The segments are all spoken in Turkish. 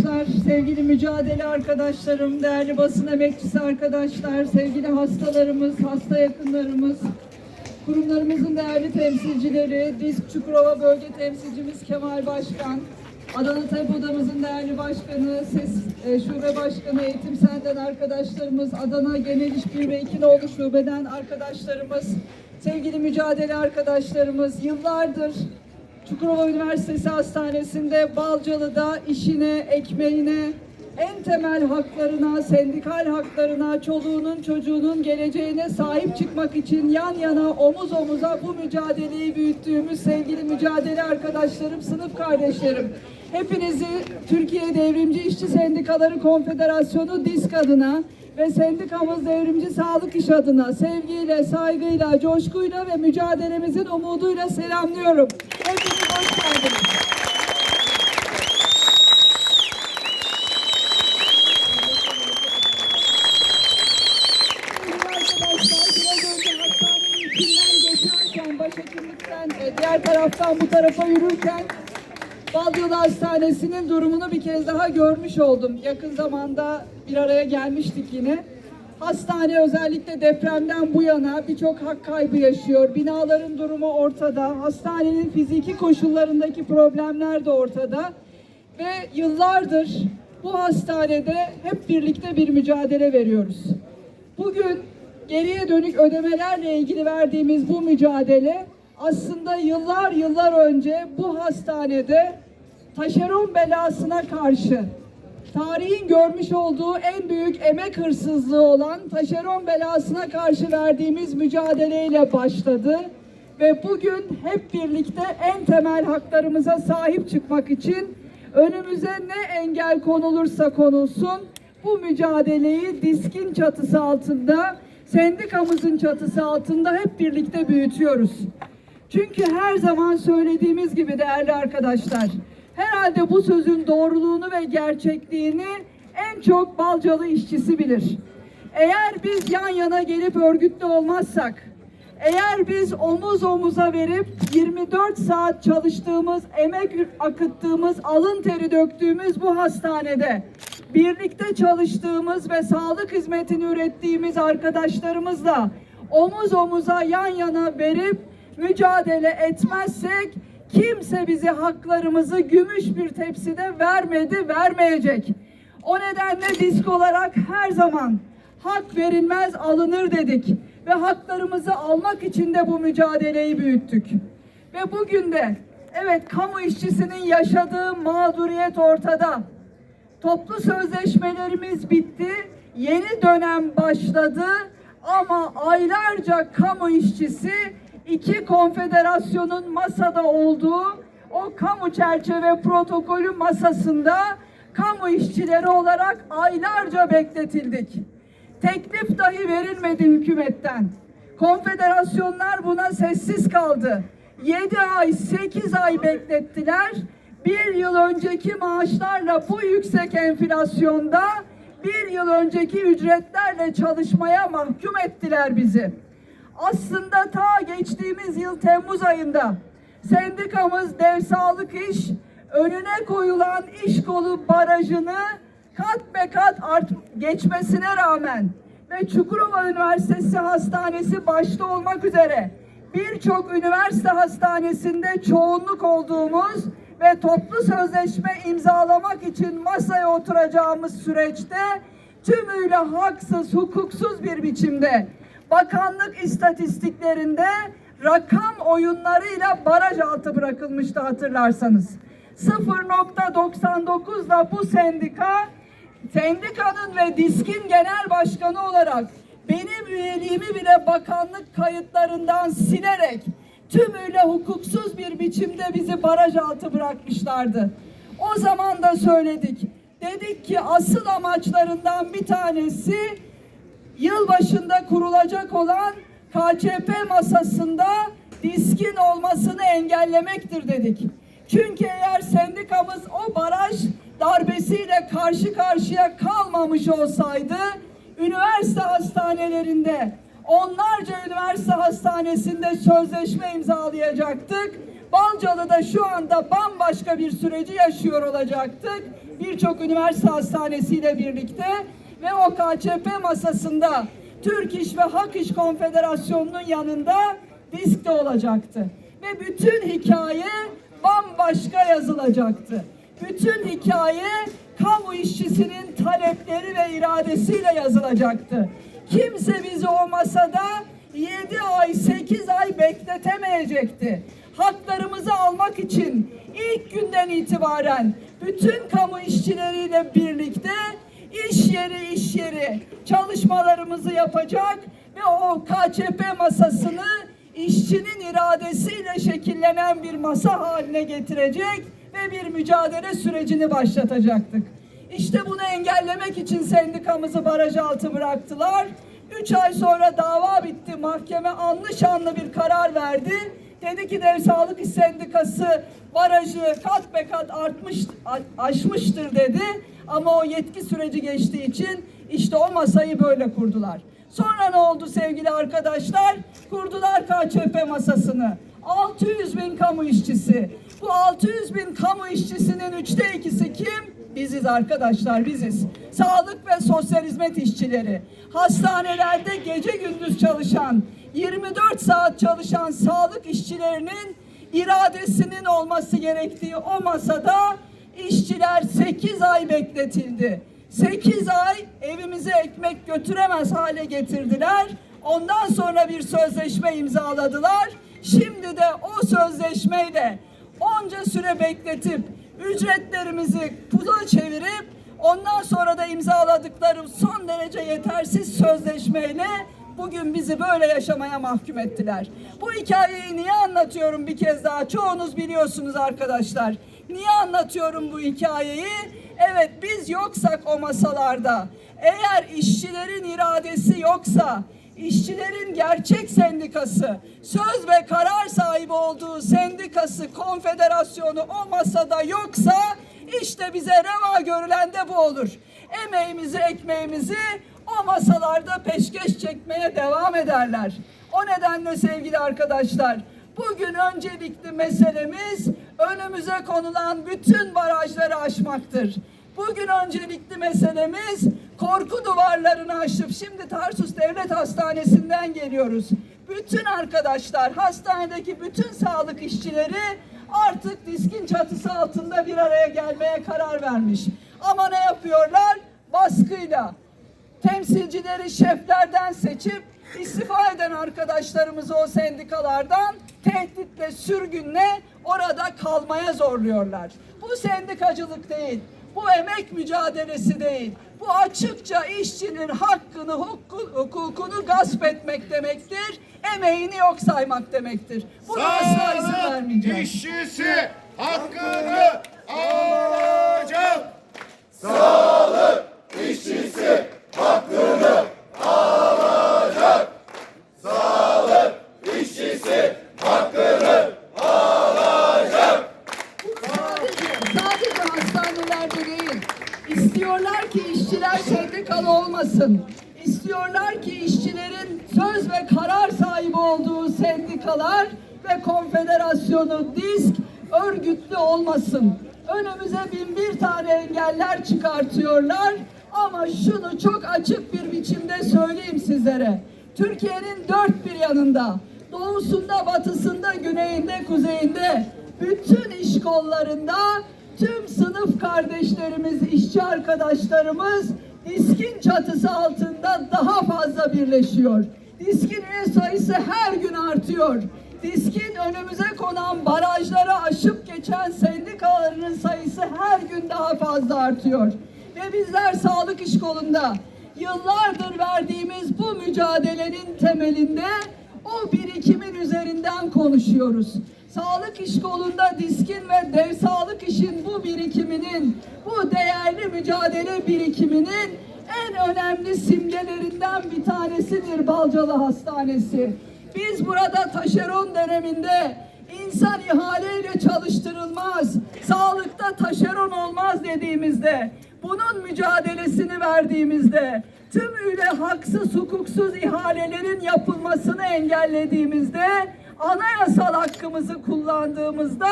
arkadaşlar, sevgili mücadele arkadaşlarım, değerli basın emekçisi arkadaşlar, sevgili hastalarımız, hasta yakınlarımız, kurumlarımızın değerli temsilcileri, Disk Çukurova Bölge Temsilcimiz Kemal Başkan, Adana Tabip Odamızın değerli başkanı, SES e, Şube Başkanı, Eğitim Senden arkadaşlarımız, Adana Genel İş 1 ve 2 Nolu Şube'den arkadaşlarımız, sevgili mücadele arkadaşlarımız, yıllardır Çukurova Üniversitesi Hastanesi'nde Balcalı'da işine, ekmeğine, en temel haklarına, sendikal haklarına, çoluğunun çocuğunun geleceğine sahip çıkmak için yan yana omuz omuza bu mücadeleyi büyüttüğümüz sevgili mücadele arkadaşlarım, sınıf kardeşlerim. Hepinizi Türkiye Devrimci İşçi Sendikaları Konfederasyonu DİSK adına ve sendikamız Devrimci Sağlık İş adına sevgiyle, saygıyla, coşkuyla ve mücadelemizin umuduyla selamlıyorum. Hepiniz hoş geldiniz. E, diğer taraftan bu tarafa yürürken Balyalı Hastanesi'nin durumunu bir kez daha görmüş oldum. Yakın zamanda bir araya gelmiştik yine. Hastane özellikle depremden bu yana birçok hak kaybı yaşıyor. Binaların durumu ortada. Hastanenin fiziki koşullarındaki problemler de ortada. Ve yıllardır bu hastanede hep birlikte bir mücadele veriyoruz. Bugün geriye dönük ödemelerle ilgili verdiğimiz bu mücadele aslında yıllar yıllar önce bu hastanede taşeron belasına karşı tarihin görmüş olduğu en büyük emek hırsızlığı olan taşeron belasına karşı verdiğimiz mücadeleyle başladı ve bugün hep birlikte en temel haklarımıza sahip çıkmak için önümüze ne engel konulursa konulsun bu mücadeleyi diskin çatısı altında, sendikamızın çatısı altında hep birlikte büyütüyoruz. Çünkü her zaman söylediğimiz gibi değerli arkadaşlar, herhalde bu sözün doğruluğunu ve gerçekliğini en çok Balcalı işçisi bilir. Eğer biz yan yana gelip örgütlü olmazsak, eğer biz omuz omuza verip 24 saat çalıştığımız, emek akıttığımız, alın teri döktüğümüz bu hastanede birlikte çalıştığımız ve sağlık hizmetini ürettiğimiz arkadaşlarımızla omuz omuza yan yana verip mücadele etmezsek kimse bize haklarımızı gümüş bir tepside vermedi, vermeyecek. O nedenle disk olarak her zaman hak verilmez alınır dedik ve haklarımızı almak için de bu mücadeleyi büyüttük. Ve bugün de evet kamu işçisinin yaşadığı mağduriyet ortada. Toplu sözleşmelerimiz bitti. Yeni dönem başladı ama aylarca kamu işçisi iki konfederasyonun masada olduğu o kamu çerçeve protokolü masasında kamu işçileri olarak aylarca bekletildik. Teklif dahi verilmedi hükümetten. Konfederasyonlar buna sessiz kaldı. 7 ay, 8 ay beklettiler. Bir yıl önceki maaşlarla bu yüksek enflasyonda bir yıl önceki ücretlerle çalışmaya mahkum ettiler bizi. Aslında ta geçtiğimiz yıl Temmuz ayında sendikamız Dev Sağlık İş önüne koyulan iş kolu barajını kat be kat art geçmesine rağmen ve Çukurova Üniversitesi Hastanesi başta olmak üzere birçok üniversite hastanesinde çoğunluk olduğumuz ve toplu sözleşme imzalamak için masaya oturacağımız süreçte tümüyle haksız, hukuksuz bir biçimde bakanlık istatistiklerinde rakam oyunlarıyla baraj altı bırakılmıştı hatırlarsanız. 0.99'da bu sendika sendikanın ve diskin genel başkanı olarak benim üyeliğimi bile bakanlık kayıtlarından silerek tümüyle hukuksuz bir biçimde bizi baraj altı bırakmışlardı. O zaman da söyledik. Dedik ki asıl amaçlarından bir tanesi yılbaşında kurulacak olan KÇP masasında diskin olmasını engellemektir dedik. Çünkü eğer sendikamız o baraj darbesiyle karşı karşıya kalmamış olsaydı üniversite hastanelerinde onlarca üniversite hastanesinde sözleşme imzalayacaktık. Balcalı'da şu anda bambaşka bir süreci yaşıyor olacaktık. Birçok üniversite hastanesiyle birlikte ve o KÇP masasında Türk İş ve Hak İş Konfederasyonu'nun yanında diskte olacaktı. Ve bütün hikaye bambaşka yazılacaktı. Bütün hikaye kamu işçisinin talepleri ve iradesiyle yazılacaktı. Kimse bizi o masada 7 ay 8 ay bekletemeyecekti. Haklarımızı almak için ilk günden itibaren bütün kamu işçileriyle birlikte iş yeri iş yeri çalışmalarımızı yapacak ve o KÇP masasını işçinin iradesiyle şekillenen bir masa haline getirecek ve bir mücadele sürecini başlatacaktık. İşte bunu engellemek için sendikamızı baraj altı bıraktılar. Üç ay sonra dava bitti. Mahkeme anlı şanlı bir karar verdi. Dedi ki Dev Sağlık İş Sendikası barajı kat be kat artmış, aşmıştır dedi. Ama o yetki süreci geçtiği için işte o masayı böyle kurdular. Sonra ne oldu sevgili arkadaşlar? Kurdular KÇP masasını. 600 bin kamu işçisi. Bu 600 bin kamu işçisinin üçte ikisi kim? Biziz arkadaşlar biziz. Sağlık ve sosyal hizmet işçileri. Hastanelerde gece gündüz çalışan, 24 saat çalışan sağlık işçilerinin iradesinin olması gerektiği o masada işçiler 8 ay bekletildi. 8 ay evimize ekmek götüremez hale getirdiler. Ondan sonra bir sözleşme imzaladılar. Şimdi de o sözleşmeyle onca süre bekletip ücretlerimizi pula çevirip ondan sonra da imzaladıkları son derece yetersiz sözleşmeyle bugün bizi böyle yaşamaya mahkum ettiler. Bu hikayeyi niye anlatıyorum bir kez daha? Çoğunuz biliyorsunuz arkadaşlar. Niye anlatıyorum bu hikayeyi? Evet biz yoksak o masalarda, eğer işçilerin iradesi yoksa, işçilerin gerçek sendikası, söz ve karar sahibi olduğu sendikası, konfederasyonu o masada yoksa işte bize reva görülen de bu olur. Emeğimizi, ekmeğimizi o masalarda peşkeş çekmeye devam ederler. O nedenle sevgili arkadaşlar, bugün öncelikli meselemiz önümüze konulan bütün barajları aşmaktır. Bugün öncelikli meselemiz korku duvarlarını aşıp şimdi Tarsus Devlet Hastanesi'nden geliyoruz. Bütün arkadaşlar, hastanedeki bütün sağlık işçileri artık diskin çatısı altında bir araya gelmeye karar vermiş. Ama ne yapıyorlar? Baskıyla. Temsilcileri şeflerden seçip istifa eden arkadaşlarımızı o sendikalardan tehditle, sürgünle orada kalmaya zorluyorlar. Bu sendikacılık değil. Bu emek mücadelesi değil. Bu açıkça işçinin hakkını, huku- hukukunu gasp etmek demektir. Emeğini yok saymak demektir. Buna asla izin Sağlık vermeyeceğiz. işçisi hakkını alacak. Sadece, sadece hastanelerde değil. İstiyorlar ki işçiler sendikalı olmasın. İstiyorlar ki işçilerin söz ve karar sahibi olduğu sendikalar ve konfederasyonu disk örgütlü olmasın. Önümüze bin bir tane engeller çıkartıyorlar ama şunu çok açık bir biçimde söyleyeyim sizlere. Türkiye'nin dört bir yanında, doğusunda, batısında, güneyinde, kuzeyinde, bütün iş kollarında tüm sınıf kardeşlerimiz, işçi arkadaşlarımız diskin çatısı altında daha fazla birleşiyor. Diskin üye sayısı her gün artıyor. Diskin önümüze konan barajları aşıp geçen sendikalarının sayısı her gün daha fazla artıyor. Ve bizler sağlık iş kolunda yıllardır verdiğimiz bu mücadelenin temelinde o birikimin üzerinden konuşuyoruz. Sağlık iş kolunda diskin ve dev sağlık işin bu birikiminin, bu değerli mücadele birikiminin en önemli simgelerinden bir tanesidir Balcalı Hastanesi. Biz burada taşeron döneminde insan ihaleyle çalıştırılmaz, sağlıkta taşeron olmaz dediğimizde, bunun mücadelesini verdiğimizde, tümüyle haksız hukuksuz ihalelerin yapılmasını engellediğimizde anayasal hakkımızı kullandığımızda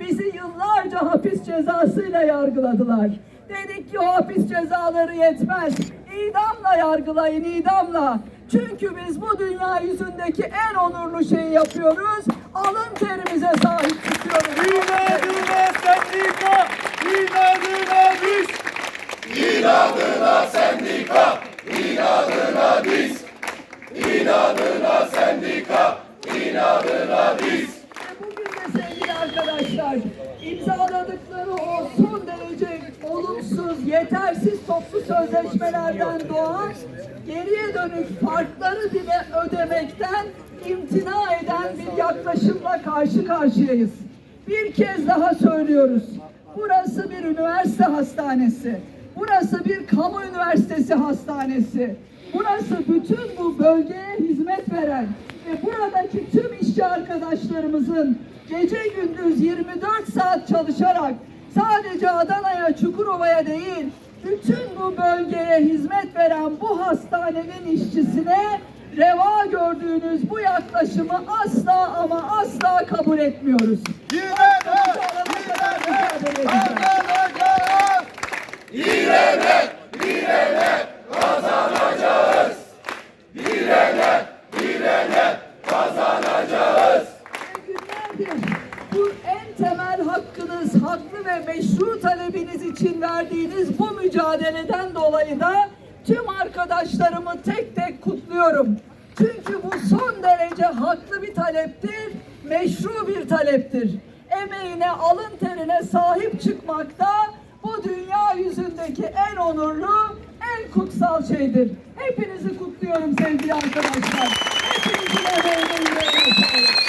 bizi yıllarca hapis cezasıyla yargıladılar. Dedik ki o hapis cezaları yetmez. İdamla yargılayın, idamla. Çünkü biz bu dünya yüzündeki en onurlu şeyi yapıyoruz. Alın terimize sahip çıkıyoruz. İnadına sendika, inadına biz. Bugün de sevgili arkadaşlar imzaladıkları o son derece olumsuz, yetersiz toplu sözleşmelerden doğan geriye dönük farkları bile ödemekten imtina eden bir yaklaşımla karşı karşıyayız. Bir kez daha söylüyoruz. Burası bir üniversite hastanesi. Burası bir kamu üniversitesi hastanesi. Burası bütün bu bölgeye hizmet veren ve buradaki tüm işçi arkadaşlarımızın gece gündüz 24 saat çalışarak sadece Adana'ya, Çukurova'ya değil, bütün bu bölgeye hizmet veren bu hastanenin işçisine reva gördüğünüz bu yaklaşımı asla ama asla kabul etmiyoruz. Yine de, Alana kadar mücadele edeceğiz. kazanacağız. günlerdir bu en temel hakkınız, haklı ve meşru talebiniz için verdiğiniz bu mücadeleden dolayı da tüm arkadaşlarımı tek tek kutluyorum. Çünkü bu son derece haklı bir taleptir, meşru bir taleptir. Emeğine, alın terine sahip çıkmakta bu dünya yüzündeki en onurlu, en kutsal şeydir. Hepinizi kutluyorum sevgili arkadaşlar. Hepinizin emeğine yüreğine sağlık.